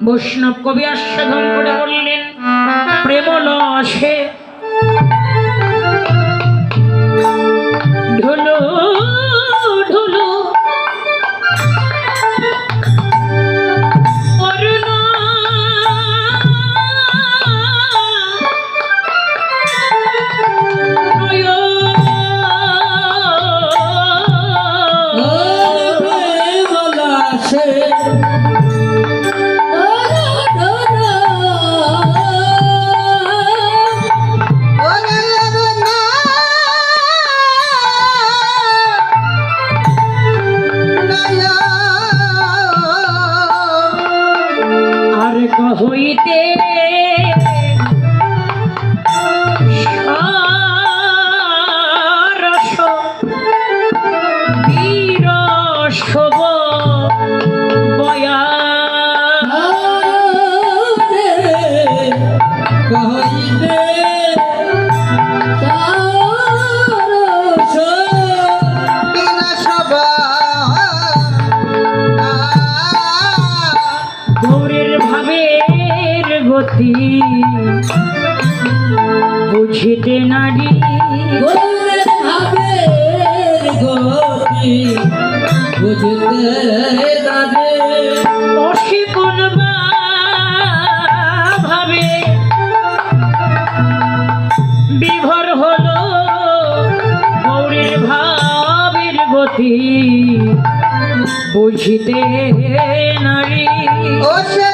বৈষ্ণব কবি আস্বাদন করে বললেন প্রেম লসে গৌরের ভাবের গতি। বুঝিতে নারী ভাবে। বিভোর হলো গৌরের ভাবের গতি। বুঝিতে নারী Oh,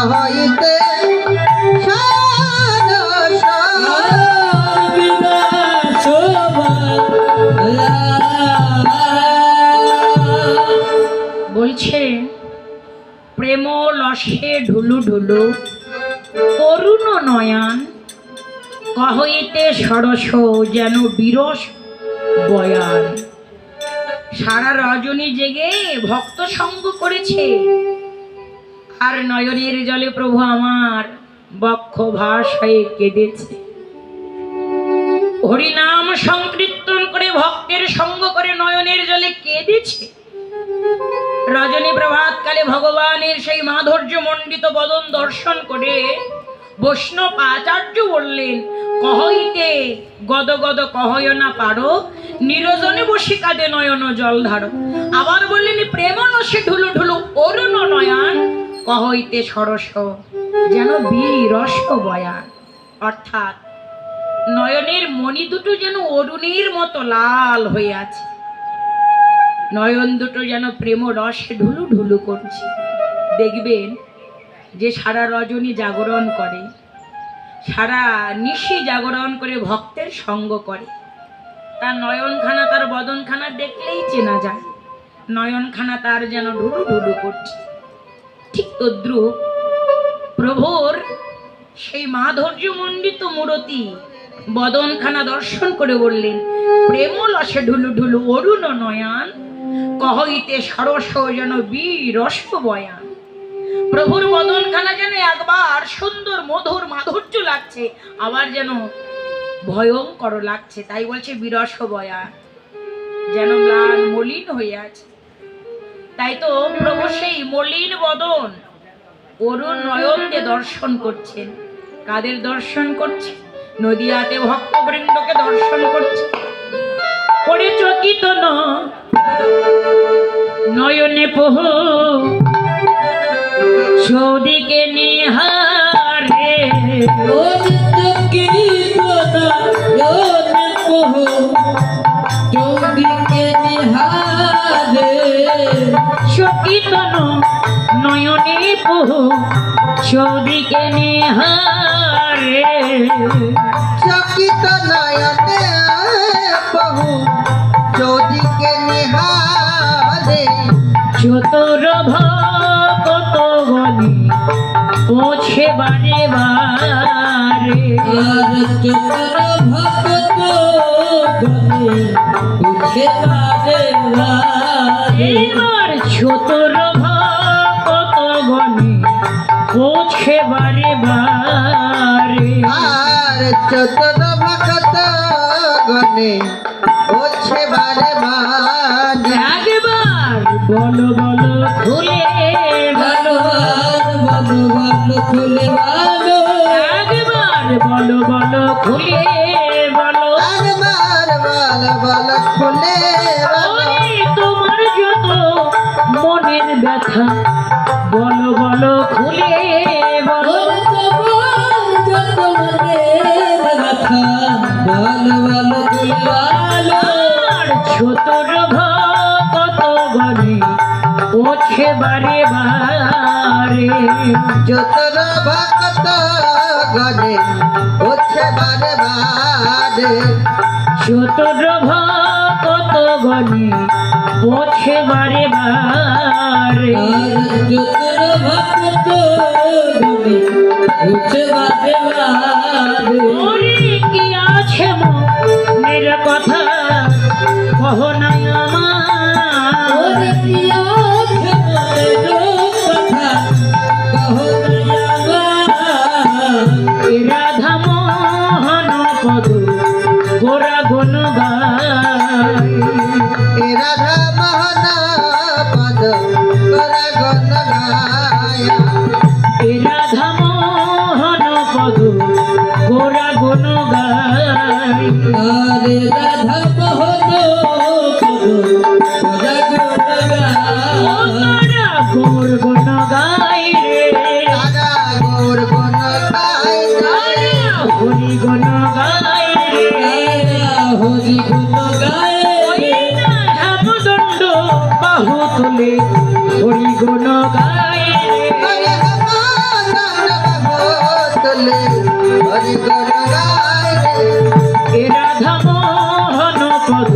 কহইতে বলছে প্রেম লসে ঢুলু ঢুলু, করুণ নয়ন, কহইতে সরস যেন বিরস বয়ান। সারা রজনী জেগে ভক্ত সঙ্গ করেছে। আর নয়নের জলে প্রভু আমার বক্ষ ভাষায় কেঁদেছে। হরিনাম সংকীর্তন করে ভক্তের সঙ্গ করে নয়নের জলে কেঁদেছে। রজনী প্রভাতকালে ভগবানের সেই মাধুর্য মণ্ডিত বদন দর্শন করে বৈষ্ণব আচার্য বললেন, কহইতে গদ গদ কহয় না পারো, নিরজনে বসে কাঁদে নয়ন জল ধারো। আবার বললেন প্রেম নসে ঢুলু ঢুলু অরুণ নয়ন কহইতে সরস, যেন বীরস বয়ান। অর্থাৎ নয়নের মণি দুটো যেন অরুণের মতো লাল হয়ে আছে। নয়ন দুটো যেন প্রেম রসে ঢুলু ঢুলু করছে। দেখবেন যে সারা রজনী জাগরণ করে, সারা নিশি জাগরণ করে ভক্তের সঙ্গ করে। তার নয়নখানা তার বদনখানা দেখলেই চেনা যায়। নয়নখানা তার যেন ঢুলু ঢুলু করছে। ঠিক তদ্রুপ। প্রভুর সেই মাধুর্য মণ্ডিত মূরতি বদনখানা দর্শন করে বললেন প্রেম লসে ঢুলু ঢুলু অরুণ নয়ন, কহইতে সরস যেন বীরস বয়ান। প্রভুর বদনখানা যেন একবার সুন্দর, মধুর মাধুর্য লাগছে, আবার যেন ভয়ঙ্কর লাগছে। তাই বলছে বিরস বয়ান। যেন ম্লান মলিন হয়ে আছে। তাই তো প্রভু সেই মলিন বদন অরুণ নয়নকে দর্শন করছেন কাদের দর্শন করছে? নদিয়াতে ভক্তবৃন্দকে দর্শন করছে। করে চকিত নয়নে পহ, সৌদিকে নিহারে নয়নে পোহ সৌদিকে নিহারে। চকিত নয়নে বহু চৌদিকে নিহারে। চতুর ভকত গণে পৌঁছে বারে বারে। চতুর ভক্ত উঠে বারে বারে। পৌঁছে বারে বারে আর চতুর ভক্ত গণে উঠে বারে বারে একবার বলো বলো খুলে বলো বলো বলো খুলে বলো। একবার বলো বলো খুলে বলো। একবার বল বল খুলে বলো। ব্যথা। বলো বলো খুলে বলো। ছোটর ভকত গণে ওঠে বারে বারে। যতর ভক্ত গণে উঠে বারে বারে। ছোটর ভকত গণে ওঠে বারে বারে। যতর ভক্ত গণে উঠে বারে বারে। কি আছে মনের কথা গুণ গায় হেমদণ্ড বাহু তুলে হরি গণ গায় এ রাধা মোহন পদ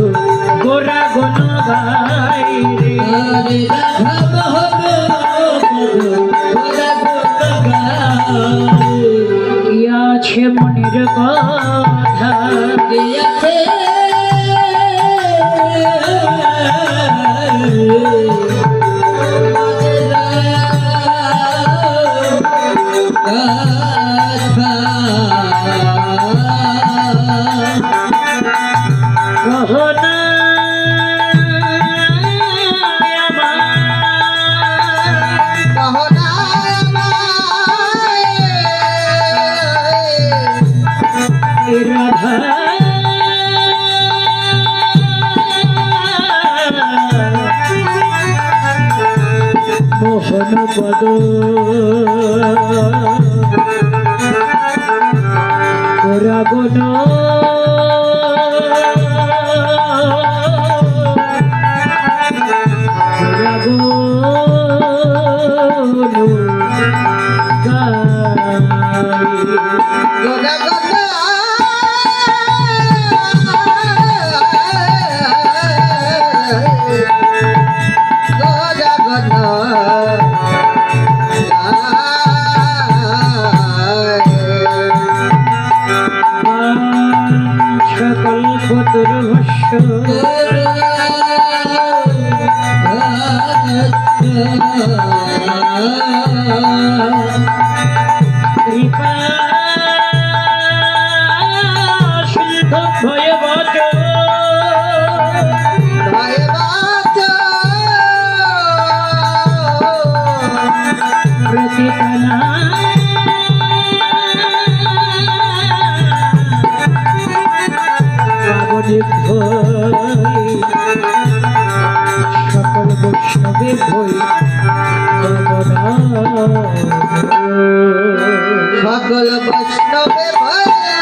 গোরা গণ গায় রে। রাধা মোহন পদ করা গুণ গায় আছে মনের কথা পদ গোরা গণ গোরা কৃপা সকল বৈষ্ণবে ভয়